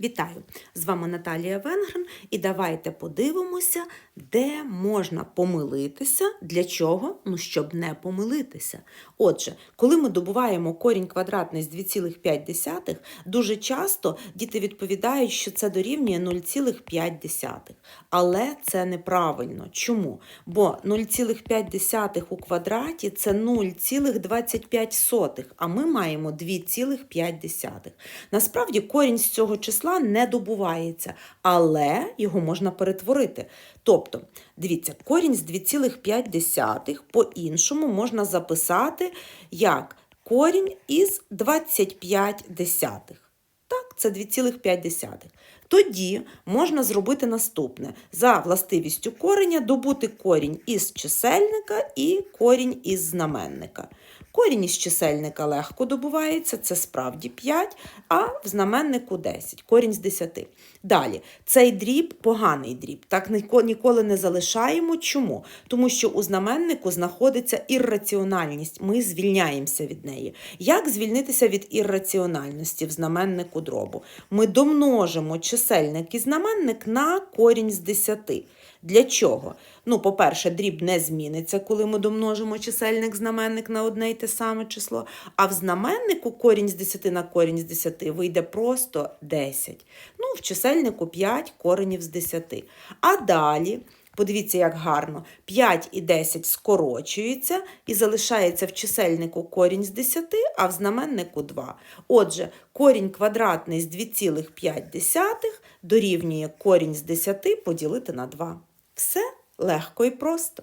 Вітаю! З вами Наталія Венгрен, і давайте подивимося, де можна помилитися. Для чого? Ну, щоб не помилитися. Отже, коли ми добуваємо корінь квадратний з 2,5, дуже часто діти відповідають, що це дорівнює 0,5. Але це неправильно. Чому? Бо 0,5 у квадраті це 0,25, а ми маємо 2,5. Насправді корінь з цього числа не добувається, але його можна перетворити. Тобто, дивіться, корінь з 2,5 по-іншому можна записати як корінь із 25 десятих. Так, це 2,5. Тоді можна зробити наступне: за властивістю кореня добути корінь із чисельника і корінь із знаменника. Корінь із чисельника легко добувається, це справді 5, а в знаменнику 10, корінь з 10. Далі, цей дріб поганий дріб. Так ніколи не залишаємо. Чому? Тому що у знаменнику знаходиться ірраціональність. Ми звільняємося від неї. Як звільнитися від ірраціональності в знаменнику дробу? Ми домножимо чисельник і знаменник на корінь з 10. Для чого? Ну, по-перше, дріб не зміниться, коли ми домножимо чисельник знаменник на одне й те саме число. А в знаменнику корінь з 10 на корінь з 10 вийде просто 10. Ну, в чисельнику 5 коренів з 10. А далі. Подивіться, як гарно. 5 і 10 скорочуються і залишається в чисельнику корінь з 10, а в знаменнику 2. Отже, корінь квадратний з 2,5 дорівнює корінь з 10 поділити на 2. Все легко і просто.